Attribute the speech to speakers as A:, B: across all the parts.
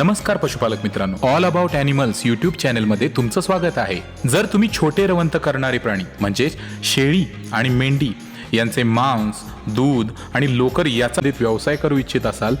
A: नमस्कार पशुपालक मित्रांनो. ऑल अबाउट अॅनिमल्स युट्यूब चॅनेलमध्ये तुमचं स्वागत आहे. जर तुम्ही छोटे रवंत करणारे प्राणी म्हणजेच शेळी आणि मेंढी यांचे मांस दूध आणि लोकर याचा व्यवसाय करू इच्छित असाल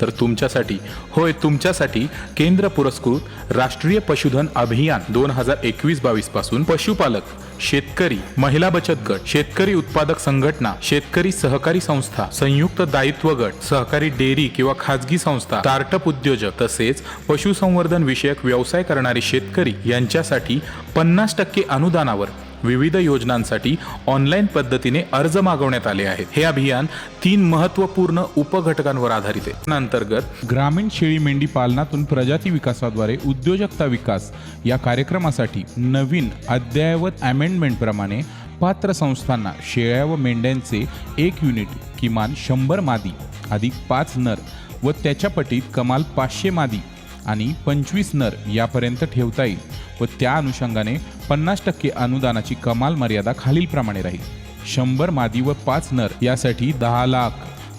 A: तर तुमच्यासाठी होय तुमच्यासाठी केंद्र पुरस्कृत राष्ट्रीय पशुधन अभियान दोन हजार एकवीस बावीसपासून पशुपालक शेतकरी महिला बचत गट शेतकरी उत्पादक संघटना शेतकरी सहकारी संस्था संयुक्त दायित्व गट सहकारी डेअरी किंवा खाजगी संस्था स्टार्टअप उद्योजक तसेच पशुसंवर्धन विषयक व्यवसाय करणारे शेतकरी यांच्यासाठी पन्नास टक्के अनुदानावर विविध योजनांसाठी ऑनलाईन पद्धतीने अर्ज मागवण्यात आले आहेत. हे अभियान तीन महत्त्वपूर्ण उपघटकांवर आधारित आहे. अंतर्गत
B: ग्रामीण शेळी मेंढी पालनातून प्रजाती विकासाद्वारे उद्योजकता विकास या कार्यक्रमासाठी नवीन अद्ययावत अमेंडमेंटप्रमाणे पात्र संस्थांना शेळ्या व मेंढ्यांचे एक युनिट किमान शंभर मादी अधिक पाच नर व त्याच्या पटीत कमाल पाचशे मादी आणि पंचवीस नर यापर्यंत ठेवता येईल. व त्या अनुषंगाने पन्नास टक्के अनुदानाची कमाल मर्यादा खालीलप्रमाणे राहील. शंभर मादी व पाच नर यासाठी दहा लाख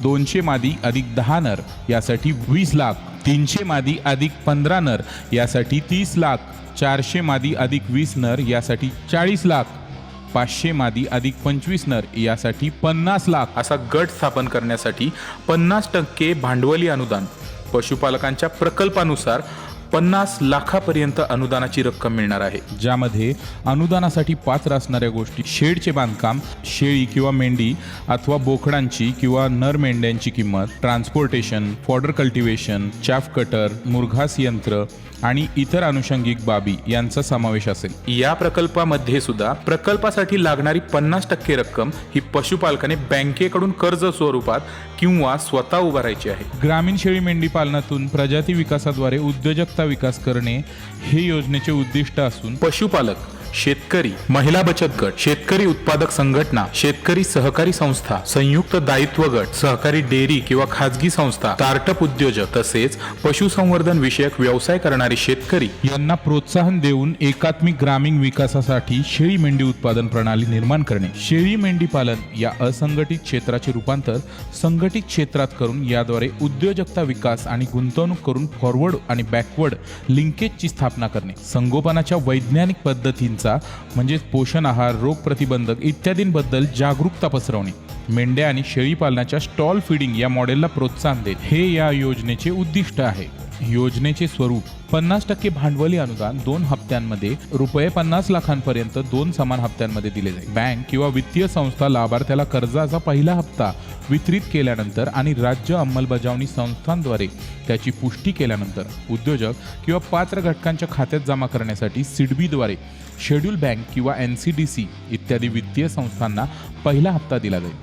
B: दोनशे मादी अधिक दहा नर यासाठी वीस लाख तीनशे मादी अधिक पंधरा नर यासाठी तीस लाख चारशे मादी अधिक वीस नर यासाठी चाळीस लाख पाचशे मादी अधिक पंचवीस नर यासाठी पन्नास लाख.
A: असा गट स्थापन करण्यासाठी पन्नास टक्के भांडवली अनुदान पशुपालकांच्या प्रकल्पानुसार पन्नास लाखापर्यंत अनुदानाची रक्कम मिळणार आहे.
B: ज्यामध्ये अनुदानासाठी पात्र असणाऱ्या गोष्टी शेडचे बांधकाम शेळी किंवा मेंढी अथवा बोकडांची किंवा नर मेंढ्यांची किंमत transportation fodder cultivation chaff cutter मुरघास यंत्र आणि इतर अनुषंगिक बाबी यांचा समावेश असेल.
A: या प्रकल्पामध्ये सुद्धा प्रकल्पासाठी लागणारी पन्नास टक्के रक्कम ही पशुपालकाने बँकेकडून कर्ज स्वरूपात किंवा स्वतः उभारायची आहे.
B: ग्रामीण शेळी मेंढी पालनातून प्रजाती विकासाद्वारे उद्योजकता विकास करणे हे योजनेचे उद्दिष्ट असून
A: पशुपालक शेतकरी महिला बचत गट शेतकरी उत्पादक संघटना शेतकरी सहकारी संस्था संयुक्त दायित्व गट सहकारी डेअरी किंवा खाजगी संस्था स्टार्टअप उद्योजक तसेच पशुसंवर्धन विषयक व्यवसाय करणारे शेतकरी
B: यांना प्रोत्साहन देऊन एकात्मिक ग्रामीण विकासासाठी शेळी मेंढी उत्पादन प्रणाली निर्माण करणे. शेळी मेंढी पालन या असंघटित क्षेत्राचे रूपांतर संघटित क्षेत्रात करून याद्वारे उद्योजकता विकास आणि गुंतवणूक करून फॉरवर्ड आणि बॅकवर्ड लिंकेजची स्थापना करणे. संगोपनाच्या वैज्ञानिक पद्धतींचा म्हणजेच पोषण आहार रोग प्रतिबंधक इत्यादींबद्दल जागरूकता पसरवणे. मेंढ्या आणि शेळी पालनाच्या स्टॉल फीडिंग या मॉडेलला प्रोत्साहन देत हे या योजनेचे उद्दिष्ट आहे. योजनेचे स्वरूप. पन्नास टक्के भांडवली अनुदान दोन हप्त्यांमध्ये रुपये पन्नास लाखांपर्यंत दोन समान हप्त्यांमध्ये दिले जाईल. बँक किंवा वित्तीय संस्था लाभार्थ्याला कर्जाचा पहिला हप्ता वितरित केल्यानंतर आणि राज्य अंमलबजावणी संस्थांद्वारे त्याची पुष्टी केल्यानंतर उद्योजक किंवा पात्र घटकांच्या खात्यात जमा करण्यासाठी सिडबीद्वारे शेड्यूल बँक किंवा एन सी डी सी इत्यादी वित्तीय संस्थांना पहिला हप्ता दिला जाईल.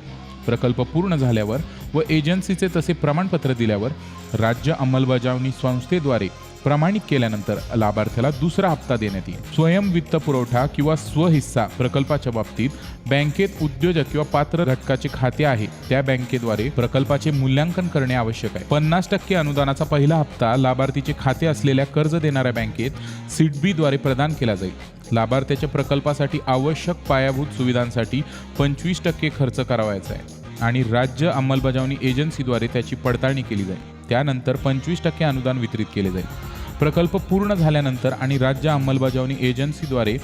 B: प्रकल्प पूर्ण झाल्यावर व एजन्सीचे तसे प्रमाणपत्र दिल्यावर राज्य अंमलबजावणी संस्थेद्वारे प्रमाणित केल्यानंतर लाभार्थ्याला दुसरा हप्ता देण्यात येईल. स्वयं वित्त पुरवठा किंवा स्वहिस्सा प्रकल्पाच्या बाबतीत बँकेत उद्योजक किंवा पात्र घटकाचे खाते आहे. त्या बँकेद्वारे प्रकल्पाचे मूल्यांकन करणे आवश्यक आहे. पन्नास टक्के अनुदानाचा पहिला हप्ता लाभार्थीचे खाते असलेल्या कर्ज देणाऱ्या बँकेत सिडबीद्वारे प्रदान केला जाईल. लाभार्थ्याच्या प्रकल्पासाठी आवश्यक पायाभूत सुविधांसाठी पंचवीस टक्के खर्च करावायचा आहे आणि राज्य अंमलबजावणी एजन्सीद्वारे त्याची पडताळणी केली जाईल. त्यानंतर पंचवीस टक्के अनुदान वितरित केले जाईल. प्रकल्प पूर्ण झाल्यानंतर आणि राज्य अंमलबजावणी एजन्सीद्वारे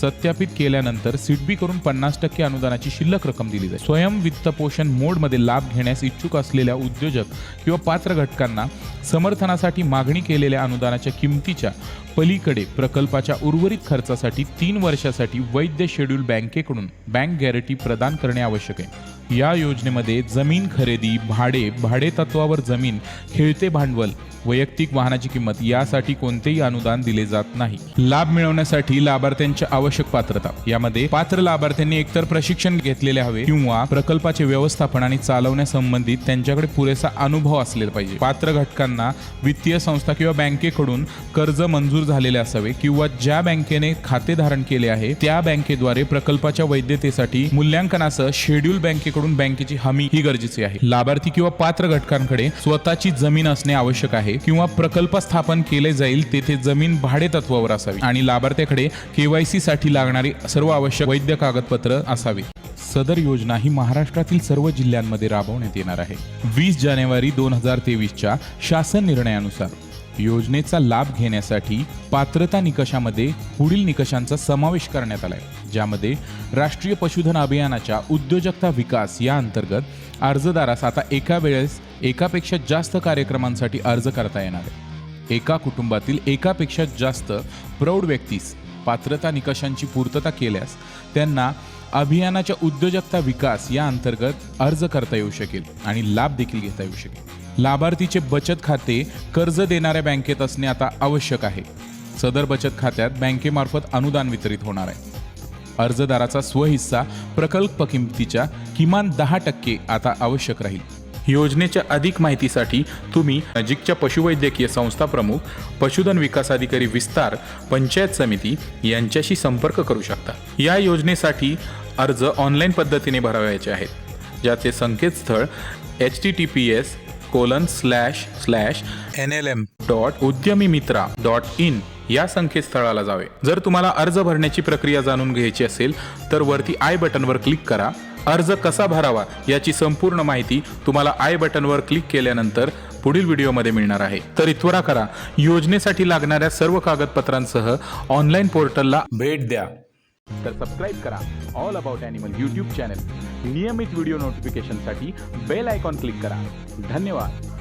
B: सत्यापित केल्यानंतर सिडबी करून पन्नास टक्के अनुदानाची शिल्लक रक्कम दिली जाईल. स्वयं वित्तपोषण मोडमध्ये लाभ घेण्यास इच्छुक असलेल्या उद्योजक किंवा पात्र घटकांना समर्थनासाठी मागणी केलेल्या अनुदानाच्या किमतीच्या पलीकडे प्रकल्पाच्या उर्वरित खर्चासाठी तीन वर्षासाठी वैध शेड्यूल बँकेकडून बँक गॅरंटी प्रदान करणे आवश्यक आहे. या योजनेमध्ये जमीन खरेदी भाडे भाडे तत्वावर जमीन खेळते भांडवल वैयक्तिक वाहनाची किंमत यासाठी कोणतेही अनुदान दिले जात नाही. लाभ मिळवण्यासाठी लाभार्थ्यांची आवश्यक पात्रता. यामध्ये पात्र लाभार्थ्यांनी एकतर प्रशिक्षण घेतलेले हवे किंवा प्रकल्पाचे व्यवस्थापन आणि चालवण्यासंबंधित त्यांच्याकडे पुरेसा अनुभव असलेला पाहिजे. पात्र घटकांना वित्तीय संस्था किंवा बँकेकडून कर्ज मंजूर झालेले असावे किंवा ज्या बँकेने खाते धारण केले आहे त्या बँकेद्वारे प्रकल्पाच्या वैधतेसाठी मूल्यांकनासह शेड्यूल बँकेकडून बँकेची हमी ही गरजेची आहे. लाभार्थी किंवा पात्र घटकांकडे स्वतःची जमीन असणे आवश्यक आहे किंवा प्रकल्प स्थापन केले जाईल तेथे जमीन भाडे तत्वावर असावी आणि लाभार्थ्याकडे केवायसी साठी लागणारी सर्व आवश्यक वैद्य कागदपत्र असावी. सदर योजना ही महाराष्ट्रातील सर्व जिल्ह्यांमध्ये राबवण्यात येणार आहे. वीस जानेवारी दोन हजार तेवीसच्या शासन निर्णयानुसार योजनेचा लाभ घेण्यासाठी पात्रता निकषामध्ये पुढील निकषांचा समावेश करण्यात आलाय ज्यामध्ये राष्ट्रीय पशुधन अभियानाच्या उद्योजकता विकास या अंतर्गत अर्जदारास आता एका वेळेस एकापेक्षा जास्त कार्यक्रमांसाठी अर्ज करता येणार आहे. एका कुटुंबातील एकापेक्षा जास्त प्रौढ व्यक्तीस पात्रता निकषांची पूर्तता केल्यास त्यांना अभियानाच्या उद्योजकता विकास या अंतर्गत अर्ज करता येऊ शकेल आणि लाभ देखील घेता येऊ शकेल. लाभार्थीचे बचत खाते कर्ज देणाऱ्या बँकेत असणे आता आवश्यक आहे. सदर बचत खात्यात बँकेमार्फत अनुदान वितरित होणार आहे. अर्जदाराचा स्वहिस्सा प्रकल्प किमतीच्या किमान दहा टक्के आता आवश्यक राहील.
A: योजनेच्या अधिक माहितीसाठी तुम्ही नजीकच्या पशुवैद्यकीय संस्था प्रमुख पशुधन विकास अधिकारी विस्तार पंचायत समिती यांच्याशी संपर्क करू शकता. या योजनेसाठी अर्ज ऑनलाईन पद्धतीने भरावयाचे आहेत. ज्याचे संकेतस्थळ H T T P S colon slash slash N L M dot Udyami Mitra dot in या संकेतस्थळाला जावे. जर तुम्हाला अर्ज भरण्याची प्रक्रिया जाणून घ्यायची असेल तर वरती आय बटनवर क्लिक करा. अर्ज कसा भरावा याची संपूर्ण माहिती तुम्हाला आय बटनवर क्लिक केल्यानंतर पुढील व्हिडिओमध्ये मिळणार आहे. तर त्वरा करा योजनेसाठी लागणाऱ्या सर्व कागदपत्रांसह ऑनलाईन पोर्टलला भेट द्या. तर सबस्क्राईब करा all about animal YouTube channel नियमित व्हिडिओ नोटिफिकेशनसाठी बेल आयकॉन क्लिक करा. धन्यवाद.